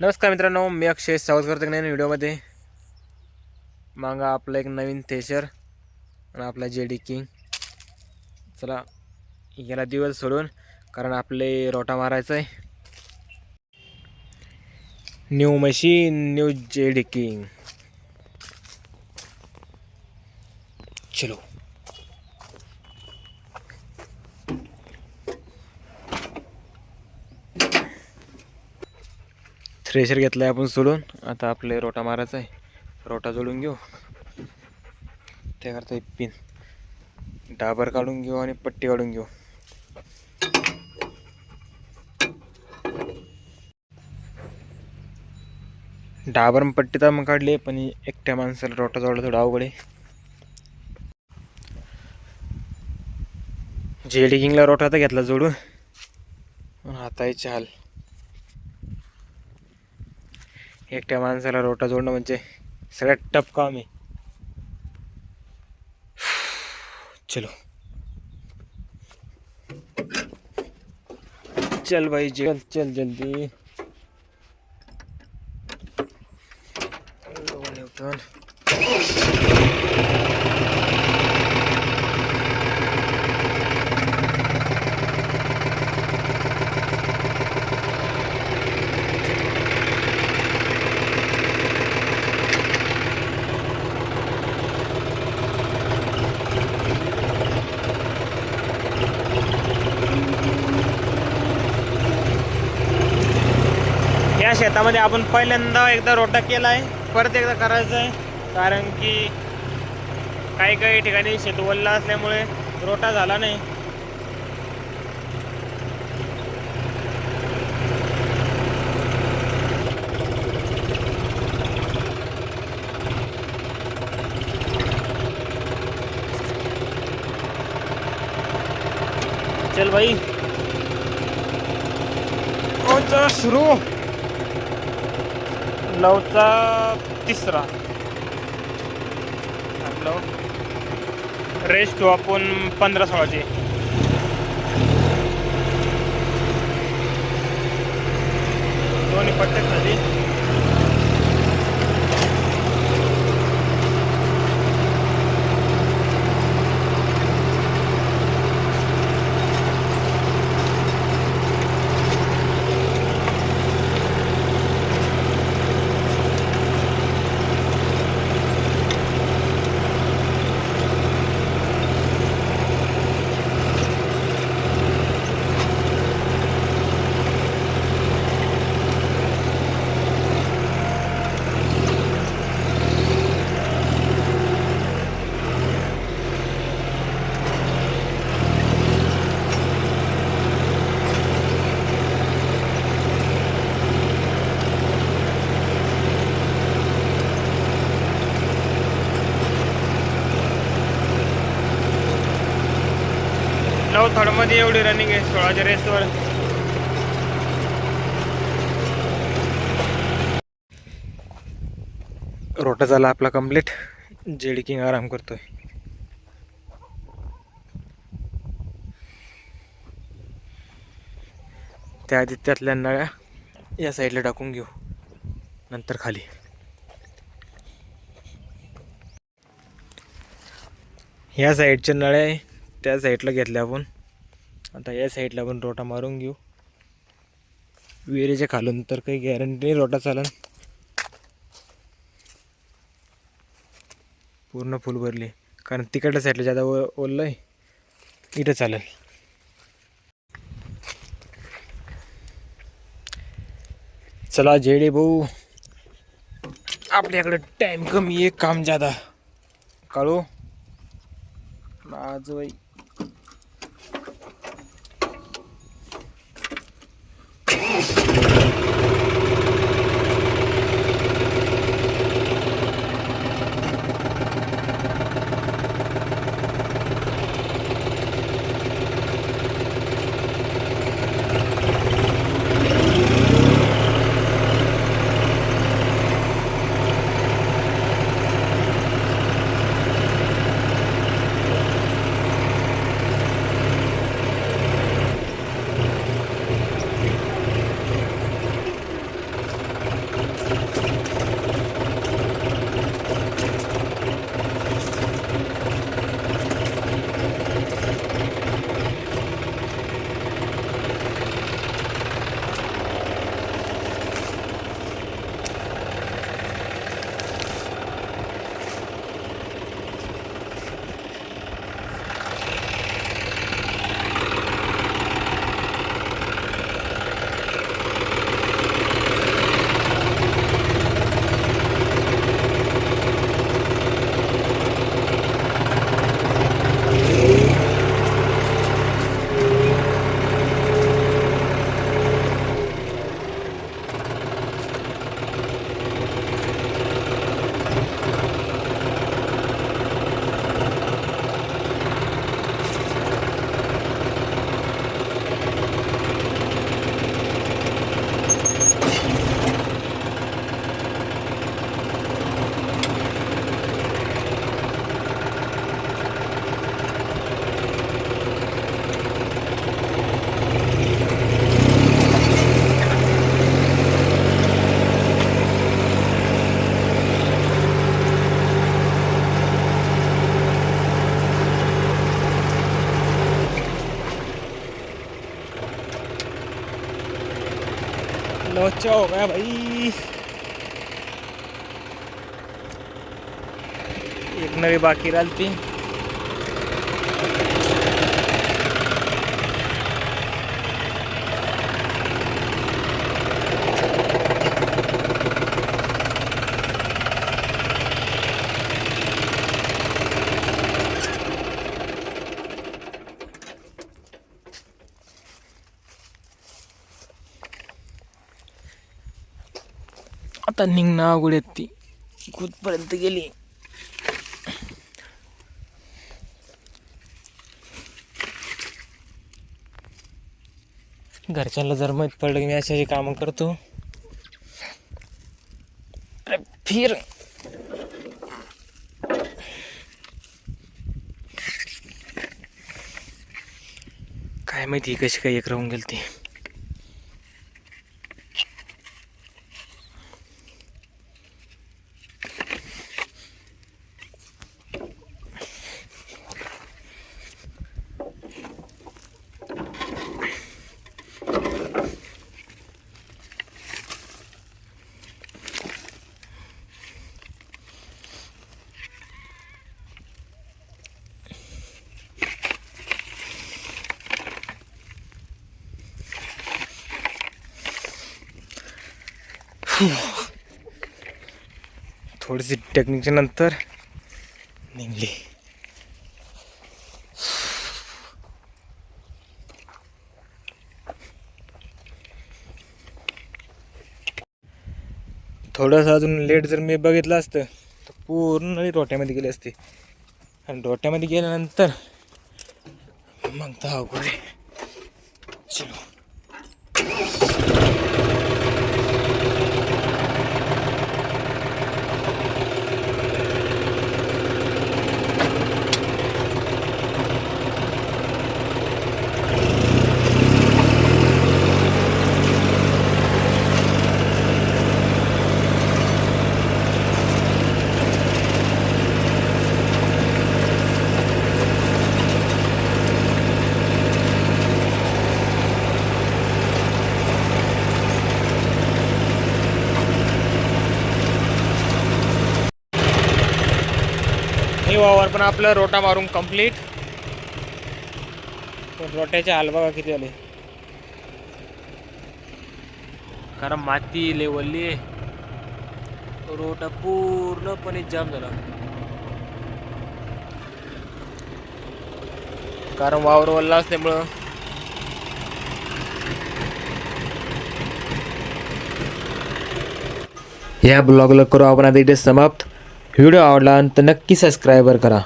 नमस्कार मित्रांनो मी अक्षय स्वागत करतो नाही व्हिडिओमध्ये. मागा आपलं एक नवीन थेशर आणि आपला जे डी किंग चला याला दिवस सोडून कारण आपले रोटा मारायचं आहे new machine new J D King चलो. थ्रेशर घेतला आहे आपण सोडून. आता आपले रोटा मारायचा आहे. रोटा जोडून घेऊ. त्याकरता एक पिन. डाबर काढून घेऊ आणि पट्टी काढून घेऊ. डाबर पट्टी तर मग काढली पण एकट्या माणसाला रोटा जोडला थोडा अवघड आहे. जेडी किंगला रोटा तर घेतला जोडून. हातायचे हाल. एकट्या माणसाला रोटा जोडणं म्हणजे सगळ्यात टफ काम आहे. चलो. चल भाई चल चल जल्दी. शेतामध्ये आपण पहिल्यांदा एकदा रोटा केला आहे परत एकदा करायचं आहे कारण की काही काही ठिकाणी शेत वल्ला असल्यामुळे रोटा झाला नाही. चल भाई हो चला सुरू. नऊचा तिसरा. आपलं रेस्ट हो आपण पंधरा सोळाचे. दोन्ही पट्टे खाली नऊ थर्डमध्ये एवढी रनिंग आहे सोळाच्या रेसवर रोटा झाला आपला कंप्लीट जेडी किंग आराम करतोय. त्याआधी त्यातल्या नळ्या या साईडला टाकून घेऊ. नंतर खाली. ह्या साईडच्या नळ्या आहे त्या साईडला घेतल्या आपण. आता या साईडला पण रोटा मारून घेऊ. विहिरीच्या खालून तर काही गॅरंटी नाही रोटा चालन. पूर्ण फुल भरली. कारण तिकडल्या साईडला जादा ओ ओललं आहे इथं चालेल. चला जेडे भाऊ आपल्याकडे टाइम कमी आहे काम जादा काळू. आज बच्चा हो गया भाई एक नवी बाकी राहिली आता निघणं अवघड आहेत ती. कुठपर्यंत गेली. घरच्यांना जर माहीत पडलं की मी अशी कामं करतो. अरे फिर. काय माहिती कशी काय एक राहून गेली ती थोडीशी टेक्निकच्या नंतर निघली. थोडंसं अजून लेट जर मी बघितलं असतं तर पूर्ण रोट्यामध्ये गेली असते. आणि रोट्यामध्ये गेल्यानंतर मग तर अवघड आहे चलो हे वावर पण आपलं रोटा मारून कंप्लीट पण रोट्याचे हाल बघा किती आले. कारण माती लेवलली रोटा पूर्णपणे जाम झाला. कारण वावर वल्ला असल्यामुळं या ब्लॉगला करू आपण आता इथे समाप्त. व्हिडिओ आवडला तर नक्की सबस्क्रायबर करा.